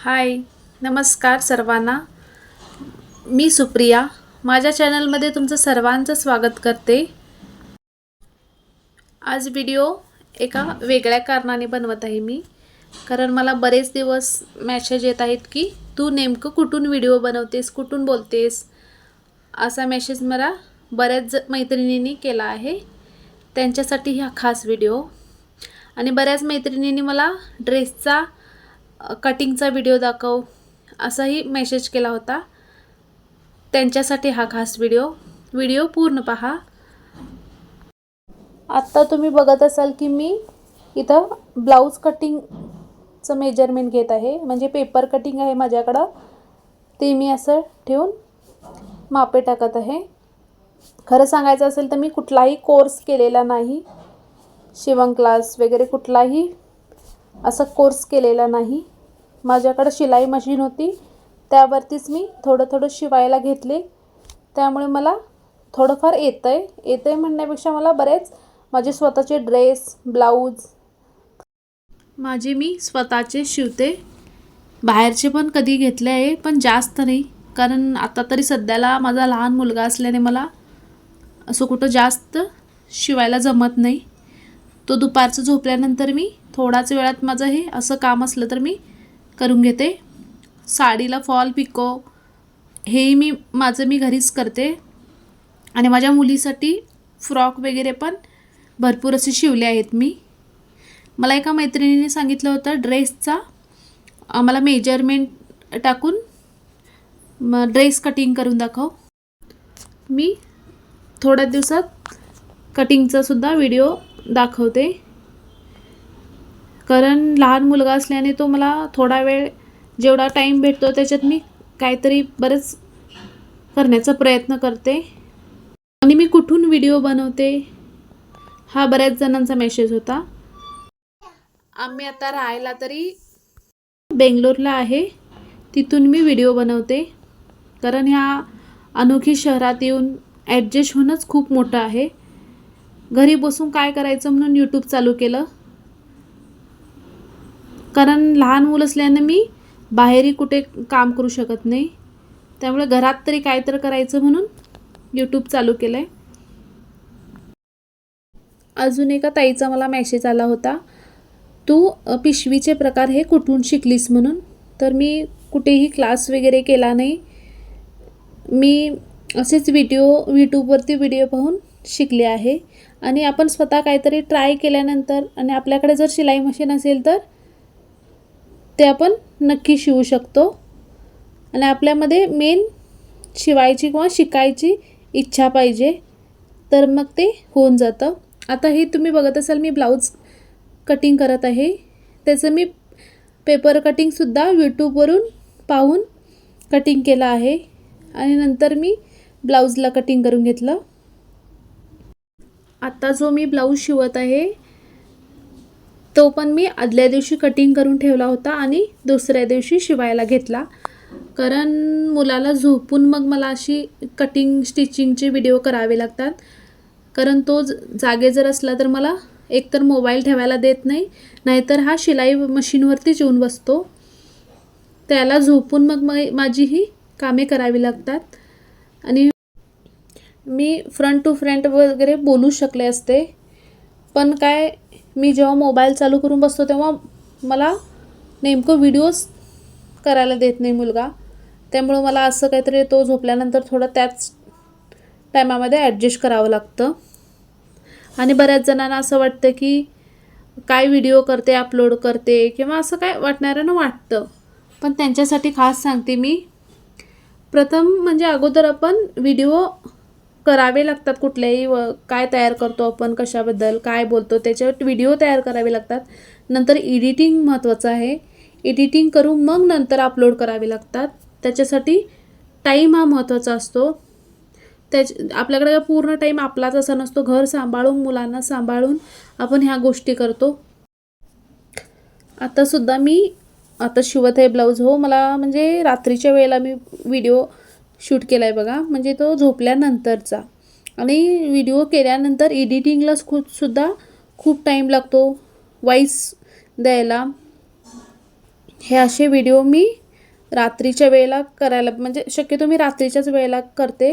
हाय नमस्कार सर्वांना. मी सुप्रिया. माझ्या चॅनलमध्ये तुमचं सर्वांचं स्वागत करते. आज व्हिडिओ एका वेगळ्या कारणाने बनवत आहे मी. कारण मला बरेच दिवस मॅसेज येत आहेत की तू नेमकं कुठून व्हिडिओ बनवतेस? कुठून बोलतेस? असा मेसेज मला बऱ्याच ज- मैत्रिणींनी केला आहे. त्यांच्यासाठी हा खास व्हिडिओ आणि बऱ्याच मैत्रिणींनी मला ड्रेसचा कटिंगचा व्हिडिओ दाखव असाही मेसेज केला होता. त्यांच्यासाठी हा खास व्हिडिओ. व्हिडिओ पूर्ण पहा. आत्ता तुम्ही बघत असाल की मी इथं ब्लाऊज कटिंगचं मेजरमेंट घेत आहे. म्हणजे पेपर कटिंग आहे माझ्याकडं. ते मी असं ठेवून मापे टाकत आहे. खरं सांगायचं असेल तर मी कुठलाही कोर्स केलेला नाही. शिवण क्लास वगैरे कुठलाही असं कोर्स केलेला नाही. माझ्याकडं शिलाई मशीन होती. त्यावरतीच मी थोडं थोडं शिवायला घेतले. त्यामुळे मला थोडंफार येतं आहे येतं आहे म्हणण्यापेक्षा मला बरेच माझे स्वतःचे ड्रेस ब्लाऊज माझे मी स्वतःचे शिवते. बाहेरचे पण कधी घेतले आहे पण जास्त नाही. कारण आता तरी सध्याला माझा लहान मुलगा असल्याने मला असं कुठं जास्त शिवायला जमत नाही. तो दुपारचं झोपल्यानंतर मी थोडाच वेळात माझं हे असं काम असलं तर मी करून घेते. साडीला फॉल पिको हेही मी माझं मी घरीच करते. आणि माझ्या मुलीसाठी फ्रॉक वगैरे पण भरपूर असे शिवले आहेत मी. मला एका मैत्रिणीने सांगितलं होतं ड्रेसचा मला मेजरमेंट टाकून मग ड्रेस कटिंग करून दाखव. मी थोड्या दिवसात कटिंगचा सुद्धा व्हिडिओ दाखवते. कारण लहान मुलगा असल्याने तो मला थोडा वेळ जेवढा टाईम भेटतो त्याच्यात मी काहीतरी बरंच करण्याचा प्रयत्न करते. आणि मी कुठून व्हिडिओ बनवते हा बऱ्याच जणांचा मेसेज होता. आम्ही आता राहायला तरी बेंगलोरला आहे. तिथून मी व्हिडिओ बनवते. कारण ह्या अनोखी शहरात येऊन ॲडजस्ट होणंच खूप मोठं आहे. घरी बसून काय करायचं म्हणून यूट्यूब चालू केलं. कारण लहान मुलं असल्यानं मी बाहेरही कुठे काम करू शकत नाही. त्यामुळे घरात तरी काय तर करायचं म्हणून यूट्यूब चालू केलं आहे अजून एका ताईचा मला मॅसेज आला होता. तू पिशवीचे प्रकार हे कुठून शिकलीस म्हणून? तर मी कुठेही क्लास वगैरे केला नाही. मी असेच व्हिडिओ यूट्यूबवरती व्हिडिओ पाहून शिकले आहे. आणि आपण स्वतः काहीतरी ट्राय केल्यानंतर आणि आपल्याकडे जर शिलाई मशीन असेल तर ते आपण नक्की शिवू शकतो. आणि आपल्यामध्ये मेन शिवायची किंवा शिकायची इच्छा पाहिजे तर मग ते होऊन जातं. आता हे तुम्ही बघत असाल मी ब्लाऊज कटिंग करत आहे. त्याचं मी पेपर कटिंगसुद्धा यूट्यूबवरून पाहून कटिंग केलं आहे. आणि नंतर मी ब्लाऊजला कटिंग करून घेतलं. आता जो मी ब्लाऊज शिवत आहे तो पण मी आदल्या दिवशी कटिंग करून ठेवला होता आणि दुसऱ्या दिवशी शिवायला घेतला. कारण मुलाला झोपून मग मला अशी कटिंग स्टिचिंगचे व्हिडिओ करावे लागतात. कारण तो ज- जागे जर असला तर मला एकतर मोबाईल ठेवायला देत नाही नाहीतर हा शिलाई मशीनवरतीच येऊन बसतो. त्याला झोपून मग मा- माझी ही कामे करावी लागतात. आणि मी फ्रंट टू फ्रंट वगैरे बोलू शकले असते. पण काय मी जेव्हा मोबाईल चालू करून बसतो तेव्हा मला नेमकं व्हिडिओज करायला देत नाही मुलगा. त्यामुळं मला असं काहीतरी तो झोपल्यानंतर थोडं त्याच टायमामध्ये ॲडजस्ट करावं लागतं. आणि बऱ्याच जणांना असं वाटतं की काय व्हिडिओ करते अपलोड करते किंवा असं काय वाटणाऱ्यानं वाटतं. पण त्यांच्यासाठी खास सांगते मी. प्रथम म्हणजे अगोदर आपण व्हिडिओ करावे लागतात कुठल्याही काय तयार करतो आपण कशाबद्दल काय बोलतो त्याच्यावर व्हिडिओ तयार करावे लागतात. नंतर एडिटिंग महत्त्वाचं आहे. एडिटिंग करून मग नंतर अपलोड करावे लागतात. त्याच्यासाठी टाईम हा महत्त्वाचा असतो. त्याच आपल्याकडे पूर्ण टाईम आपलाच असा नसतो. घर सांभाळून मुलांना सांभाळून आपण ह्या गोष्टी करतो. आतासुद्धा मी आता शिवत आहे ब्लाऊज. हो मला म्हणजे रात्रीच्या वेळेला मी व्हिडिओ शूट केला आहे बघा. म्हणजे तो झोपल्यानंतरचा. आणि व्हिडिओ केल्यानंतर एडिटिंगला खूप सुद्धा खूप टाईम लागतो. वॉईस द्यायला. हे असे व्हिडिओ मी रात्रीच्या वेळेला करायला म्हणजे शक्यतो मी रात्रीच्याच वेळेला करते.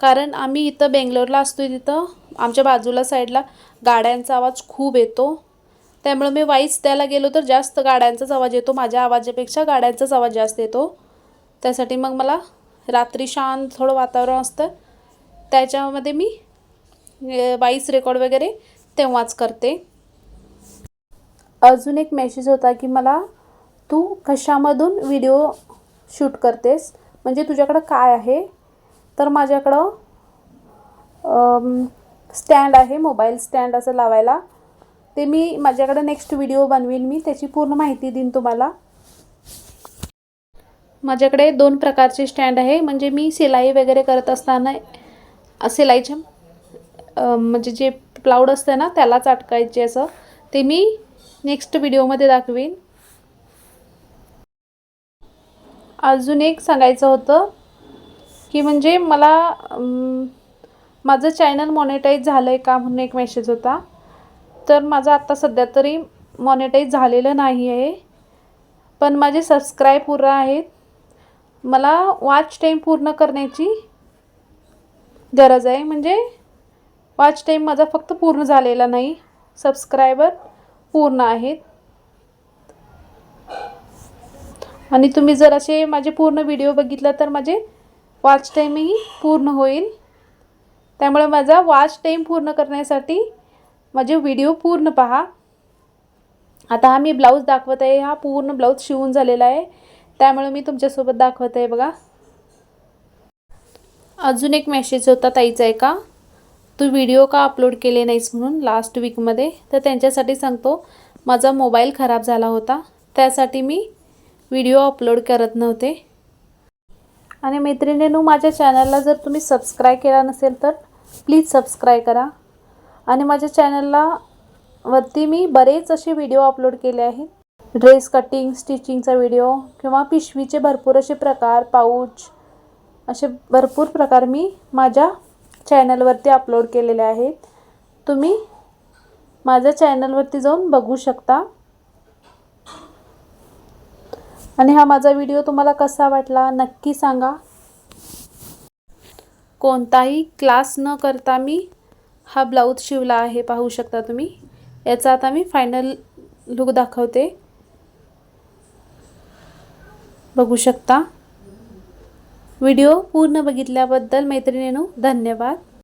कारण आम्ही इथं बेंगलोरला असतो तिथं. आमच्या बाजूला साईडला गाड्यांचा आवाज खूप येतो. त्यामुळे मी वाईस द्यायला गेलो तर जास्त गाड्यांचाच आवाज येतो. माझ्या आवाजापेक्षा गाड्यांचाच आवाज जास्त येतो. त्यासाठी मग मला रात्री शांत थोडं वातावरण असतं. त्याच्यामध्ये मी वाईस रेकॉर्ड वगैरे तेव्हाच करते. अजून एक मेसेज होता की मला तू कशामधून व्हिडिओ शूट करतेस? म्हणजे तुझ्याकडं काय आहे? तर माझ्याकडं स्टँड आहे मोबाईल स्टँड असं लावायला. ते मी माझ्याकडं नेक्स्ट व्हिडिओ बनवीन मी त्याची पूर्ण माहिती देईन तुम्हाला. माझ्याकडे दोन प्रकारचे स्टँड आहे. म्हणजे मी सिलाई वगैरे करत असताना अ, सिलाईच्या म्हणजे जे प्लाऊड असतं ना त्यालाच अटकायचे असं. ते मी नेक्स्ट व्हिडिओमध्ये दाखवीन. अजून एक सांगायचं होतं की म्हणजे मला माझं चॅनल मॉनिटाईज झालं आहे का म्हणून एक मेसेज होता. तर माझं आत्ता सध्या तरी मॉनिटाईज झालेलं नाही आहे पण माझे सबस्क्राईब पूर्ण आहेत. मला वॉच टाईम पूर्ण करण्याची गरज आहे. म्हणजे वॉच टाईम माझा फक्त पूर्ण झालेला नाही. सबस्क्रायबर पूर्ण आहेत. आणि तुम्ही जर असे माझे पूर्ण व्हिडिओ बघितला तर माझे वॉच टाईमही पूर्ण होईल. त्यामुळे माझा वॉच टाईम पूर्ण करण्यासाठी माझे व्हिडिओ पूर्ण पहा. आता हा मी ब्लाऊज दाखवत आहे. हा पूर्ण ब्लाऊज शिवून झालेला आहे. त्यामुळे मी तुमच्यासोबत दाखवत आहे बघा. अजून एक मेसेज होता ताईचा आहे का तू व्हिडिओ का अपलोड केले नाहीस म्हणून लास्ट वीकमध्ये तर त्यांच्यासाठी सांगतो माझा मोबाईल खराब झाला होता. त्यासाठी मी व्हिडिओ अपलोड करत नव्हते. आणि मैत्रिणींनो माझ्या चॅनलला जर तुम्ही सबस्क्राईब केला नसेल तर प्लीज सबस्क्राईब करा. आणि माझ्या चॅनलला वरती मी बरेच असे व्हिडिओ अपलोड केले आहेत. ड्रेस कटिंग स्टिचिंगचा व्हिडिओ किंवा पिशवीचे भरपूर असे प्रकार पाऊच असे भरपूर प्रकार मी माझ्या चॅनलवरती अपलोड केलेले आहेत. तुम्ही माझ्या चॅनलवरती जाऊन बघू शकता. आणि हा माझा व्हिडिओ तुम्हाला कसा वाटला नक्की सांगा. कोणताही क्लास न करता मी हा ब्लाऊज शिवला आहे पाहू शकता तुम्ही. याचा आता मी फायनल लुक दाखवते. बघू शकता. व्हिडिओ पूर्ण बघितल्याबद्दल मैत्रिणींनो धन्यवाद.